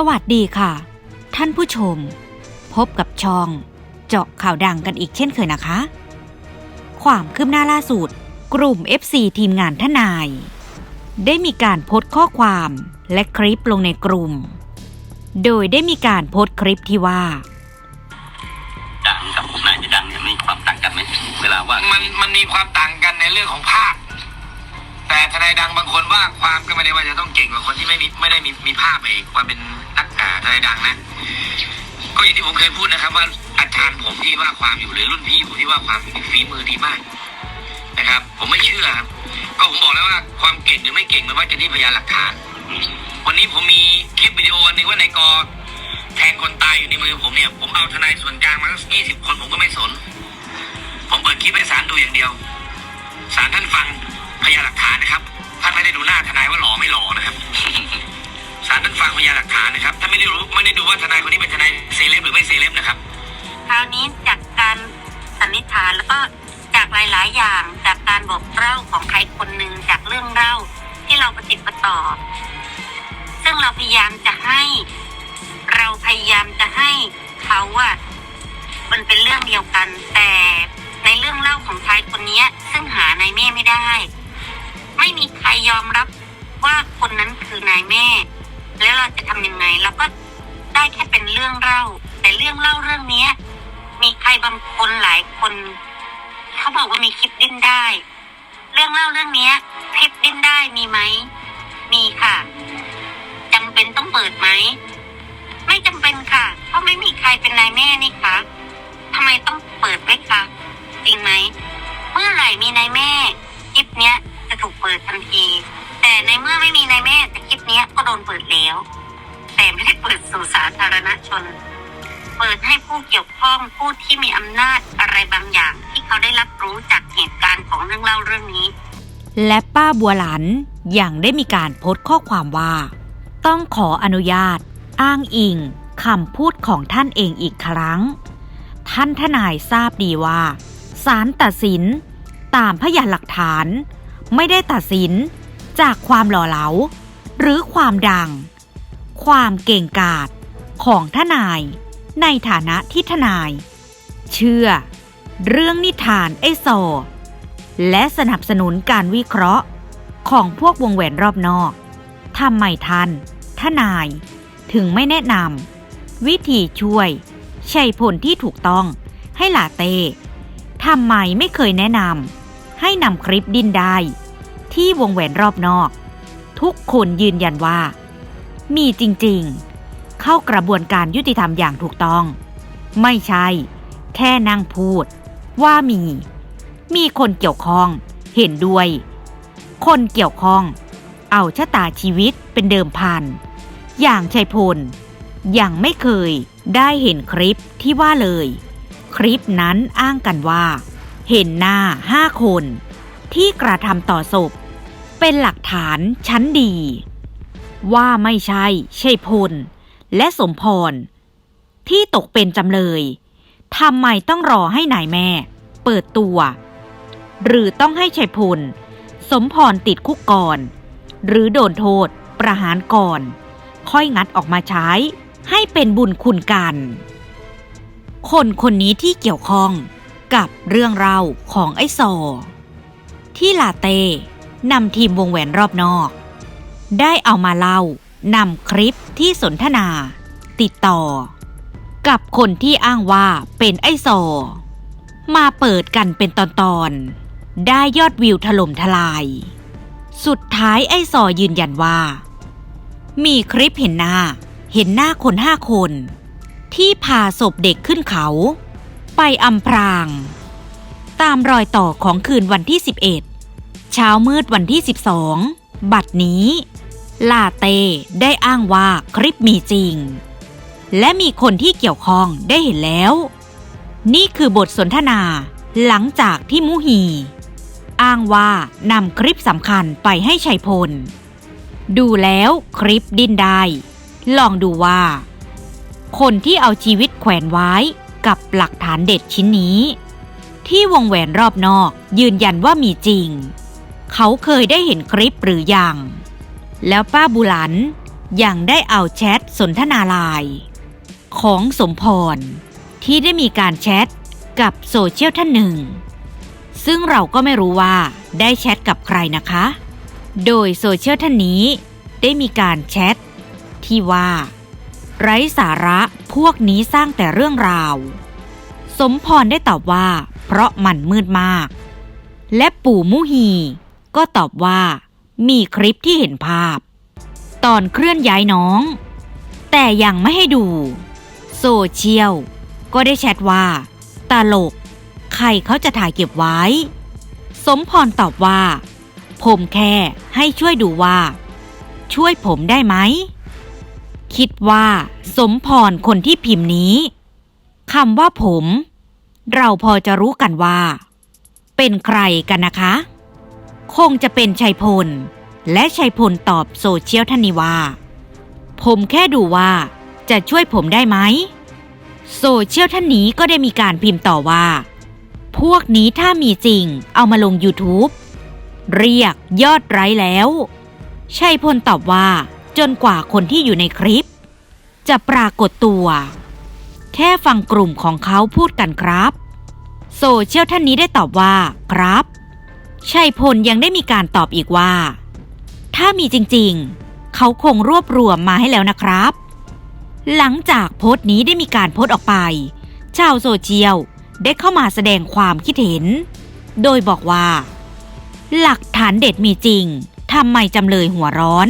สวัสดีค่ะ ท่านผู้ชม พบกับช่อง เจาะข่าวดังกันอีกเช่นเคยนะคะ ความคืบหน้าล่าสุด กลุ่ม FC ทีมงานทนาย ได้มีการโพสต์ข้อความและคลิปลงในกลุ่ม โดยได้มีการโพสต์คลิปที่ว่า ดังกับนายจะดังเนี่ยมีความต่างกันไหมเวลาว่ามันมันมีความต่างกันในเรื่องของภาพ แต่ทนายดังบางคนว่าความก็ไม่ได้ว่าจะต้องเก่งกว่าคนที่ไม่มีไม่ได้มีมีภาพเองความเป็นนัก อ่าทนายดังนะ ก็อย่างที่ผมเคยพูดนะครับ ว่าอาจารย์ผมที่ว่าความอยู่หรือรุ่นพี่ผมที่ว่าความฝีมือดีมากนะครับ ผมไม่เชื่อครับ ก็ผมบอกแล้วว่าความเก่งหรือไม่เก่งมันว่าจะที่พยานหลักฐาน วันนี้ผมมีคลิปวิดีโอหนึ่งว่านายกอแทงคนตายอยู่ในมือผมเนี่ย ผมเอาทนายส่วนกลางมาสักยี่สิบคนผมก็ไม่สน ผมเปิดคลิปให้ศาลดูอย่างเดียวศาลท่านฟังพยานหลักฐานนะครับ ท่านไม่ได้ดูหน้าทนายว่าหล่อไม่หล่อนะครับางพยานหลักฐานนะครับท่าไม่ได้รู้ไม่ได้ดูว่าทนายคนนี้เป็นทนายเซเลบหรือไม่เซเลบนะครับ คราวนี้จากการสันนิษฐานแล้วก็จากหลาย ๆ อย่าง จากการบอกเล่าของใครคนหนึ่งจากเรื่องเล่าที่เราประติดประต่อ ซึ่งเราพยายามจะให้ เราพยายามจะให้เขาอะมันเป็นเรื่องเดียวกัน แต่ในเรื่องเล่าของชายคนนี้ซึ่งหานายแม่ไม่ได้ ไม่มีใครยอมรับว่าคนนั้นคือนายแม่ แล้วเราจะทำยังไงเราก็ได้แค่เป็นเรื่องเล่า แต่เรื่องเล่าเรื่องเนี้ย มีใครบางคนหลายคน เขาบอกว่ามีคลิปดิ้นได้ เรื่องเล่าเรื่องเนี้ย คลิปดิ้นได้มีไหมมีค่ะจำเป็นต้องเปิดไหมไม่จำเป็นค่ะ เพราะไม่มีใครเป็นนายแม่นี่คะทำไมต้องเปิดไว้คะจริงไหมเมื่อไหร่มีนายแม่คลิปเนี้ยจะถูกเปิดทันที แต่ในเมื่อไม่มีนายแม่แต่คลิป เนี้ยก็โดนเปิดแล้ว แต่ไม่ได้เปิดสู่สาธารณชน เปิดให้ผู้เกี่ยวข้องผู้ที่มีอำนาจอะไรบางอย่าง ที่เขาได้รับรู้จากเหตุการณ์ของเรื่องเล่าเรื่องนี้ และป้าบัวหลันยังได้มีการโพสต์ข้อความว่า ต้องขออนุญาต อ้างอิงคำพูดของท่านเองอีกครั้ง ท่านทนายทราบดีว่าศาลตัดสิน ตามพยานหลักฐาน ไม่ได้ตัดสินจากความหล่อเหลา หรือความดัง ความเก่งกาจของทนาย ในฐานะที่ทนาย เชื่อ เรื่องนิทานไอโซและสนับสนุนการวิเคราะห์ ของพวกวงแหวนรอบนอกทำไมท่านทนาย ถึงไม่แนะนำวิธีช่วย ใช่ผลที่ถูกต้องให้หลาเต้ทำไมไม่เคยแนะนำให้นำคลิปดินได้ ที่วงแหวนรอบนอก ทุกคนยืนยันว่า มีจริงๆ เข้ากระบวนการยุติธรรมอย่างถูกต้อง ไม่ใช่ แค่นั่งพูด ว่ามี มีคนเกี่ยวข้อง เห็นด้วย คนเกี่ยวข้อง เอาชะตาชีวิตเป็นเดิมพัน อย่างชัยพล ยังไม่เคยได้เห็นคลิปที่ว่าเลย คลิปนั้นอ้างกันว่า เห็นหน้าห้าคนที่กระทำต่อศพ เป็นหลักฐานชั้นดี ว่าไม่ใช่ชัยพล และสมพร ที่ตกเป็นจำเลยทำไมต้องรอให้นายแม่ เปิดตัว หรือต้องให้ชัยพล สมพรติดคุกก่อน หรือโดนโทษประหารก่อน ค่อยงัดออกมาใช้ให้เป็นบุญคุณกัน คนคนนี้ที่เกี่ยวข้องกับเรื่องเล่าของไอ้ซอที่ลาเต้ นำทีมวงแหวนรอบนอก ได้เอามาเล่านำคลิปที่สนทนา ติดต่อ กับคนที่อ้างว่าเป็นไอ้ซมาเปิดกันเป็นตอนๆ ได้ยอดวิวถล่มทลาย สุดท้ายไอซอยืนยันว่า มีคลิปเห็นหน้า เห็นหน้าคนห้าคน ที่พาศพเด็กขึ้นเขา ไปอำพราง ตามรอยต่อของคืนวันที่ 11 เช้ามืดวันที่ 12 บัดนี้ ลาเต้ได้อ้างว่าคลิปมีจริง และมีคนที่เกี่ยวข้องได้เห็นแล้ว นี่คือบทสนทนาหลังจากที่มุฮี อ้างว่านำคลิปสำคัญไปให้ชัยพล ดูแล้วคลิปดิ้นได้ ลองดูว่า คนที่เอาชีวิตแขวนไว้กับหลักฐานเด็ดชิ้นนี้ ที่วงแหวนรอบนอกยืนยันว่ามีจริง เขาเคยได้เห็นคลิปหรือยัง แล้วป้าบุหลันยังได้เอาแชทสนทนาลน์ของสมพร ที่ได้มีการแชทกับโซเชียลท่านหนึ่ง ซึ่งเราก็ไม่รู้ว่าได้แชทกับใครนะคะ โดยโซเชียลท่านนี้ได้มีการแชทที่ว่า ไร้สาระพวกนี้สร้างแต่เรื่องราว สมพรได้ตอบว่า เพราะมันมืดมาก และปู่มุฮี ก็ตอบว่า มีคลิปที่เห็นภาพ ตอนเคลื่อนย้ายน้อง แต่ยังไม่ให้ดู โซเชียล ก็ได้แชทว่า ตลก ใครเขาจะถ่ายเก็บไว้ สมพรตอบว่า ผมแค่ให้ช่วยดูว่า ช่วยผมได้ไหม คิดว่า สมพรคนที่พิมพ์นี้คำว่าผม เราพอจะรู้กันว่า เป็นใครกันนะคะ คงจะเป็นชัยพล และชัยพลตอบโซเชียลท่านนี้ว่า ผมแค่ดูว่าจะช่วยผมได้ไหมโซเชียลท่านนี้ก็ได้มีการพิมพ์ต่อว่า พวกนี้ถ้ามีจริงเอามาลง YouTube เรียกยอดไลค์แล้วชัยพลตอบว่าจนกว่าคนที่อยู่ในคลิป จะปรากฏตัว แค่ฟังกลุ่มของเขาพูดกันครับ โซเชียลท่านนี้ได้ตอบว่า ครับ ชัยพลยังได้มีการตอบอีกว่า ถ้ามีจริงๆ เขาคงรวบรวมมาให้แล้วนะครับ หลังจากโพสต์นี้ได้มีการโพสต์ออกไป ชาวโซเชียลได้เข้ามาแสดงความคิดเห็น โดยบอกว่า หลักฐานเด็ดมีจริงทำไมจำเลยหัวร้อน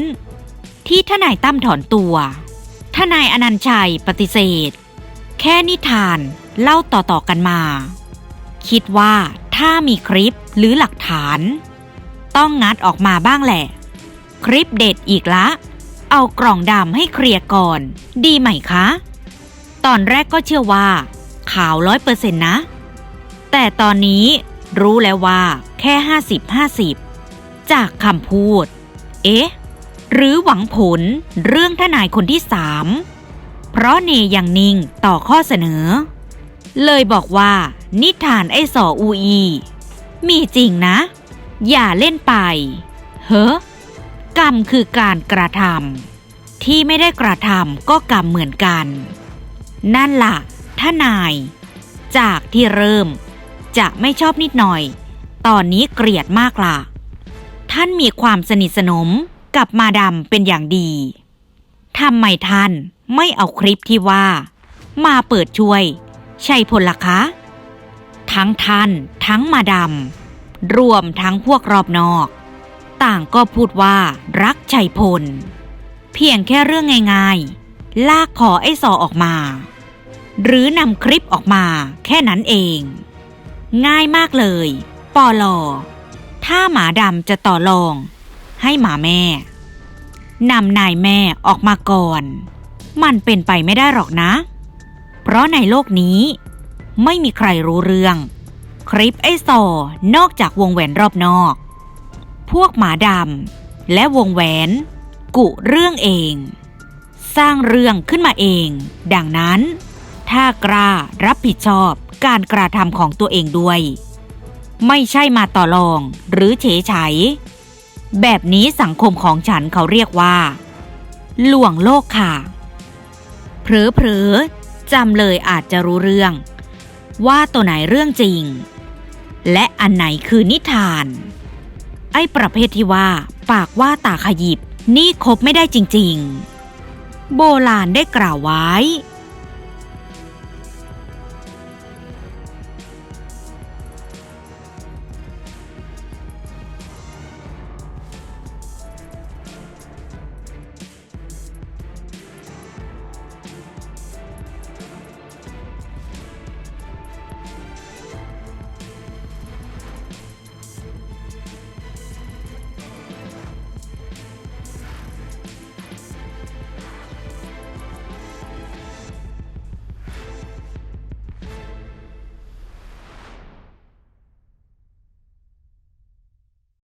ที่ทนายตั้มถอนตัวทนายอนันชัยปฏิเสธ แค่นิทานเล่าต่อๆกันมา คิดว่า ถ้ามีคลิปหรือหลักฐาน ต้องงัดออกมาบ้างแหละ คลิปเด็ดอีกละ เอากล่องดำให้เคลียร์ก่อน ดีไหมคะ ตอนแรกก็เชื่อว่าข่าวร้อยเปอร์เซ็นต์นะ แต่ตอนนี้รู้แล้วว่า แค่ห้าสิบห้าสิบจากคำพูด เอ๊ะ หรือหวังผลเรื่องทนายคนที่สาม เพราะเนยังนิ่งต่อข้อเสนอ เลยบอกว่า นิทานไอ้สออูอี มีจริงนะ อย่าเล่นไป เฮ้กรรมคือการกระทำที่ไม่ได้กระทำก็กรรมเหมือนกัน นั่นล่ะทนาย จากที่เริ่ม จะไม่ชอบนิดหน่อย ตอนนี้เกลียดมากล่ะ ท่านมีความสนิทสนมกับมาดำเป็นอย่างดีทำไมท่านไม่เอาคลิปที่ว่า มาเปิดช่วย ใชัยพลละคะ ทั้งท่าน ทั้งมาดำรวมทั้งพวกรอบนอก ต่างก็พูดว่ารักชัยพล เพียงแค่เรื่องง่ายๆ ลากคอไอ้ซอออกมา หรือนำคลิปออกมาแค่นั้นเอง ง่ายมากเลย ปอลอ ถ้าหมาดำจะต่อรอง ให้หมาแม่นำนายแม่ออกมาก่อน มันเป็นไปไม่ได้หรอกนะ เพราะในโลกนี้ ไม่มีใครรู้เรื่อง คลิปไอซอนอกจากวงแหวนรอบนอก พวกหมาดำและวงแหวน กุเรื่องเอง สร้างเรื่องขึ้นมาเอง ดังนั้น ถ้ากล้ารับผิดชอบการกระทำของตัวเองด้วย ไม่ใช่มาต่อรองหรือเฉยไฉยแบบนี้สังคมของฉันเขาเรียกว่า หลวงโลกค่ะเผลอๆจำเลยอาจจะรู้เรื่อง ว่าตัวไหนเรื่องจริง และอันไหนคือนิทาน ไอ้ประเภทที่ว่า ปากว่าตาขยิบนี่คบไม่ได้จริง ๆ โบราณได้กล่าวไว้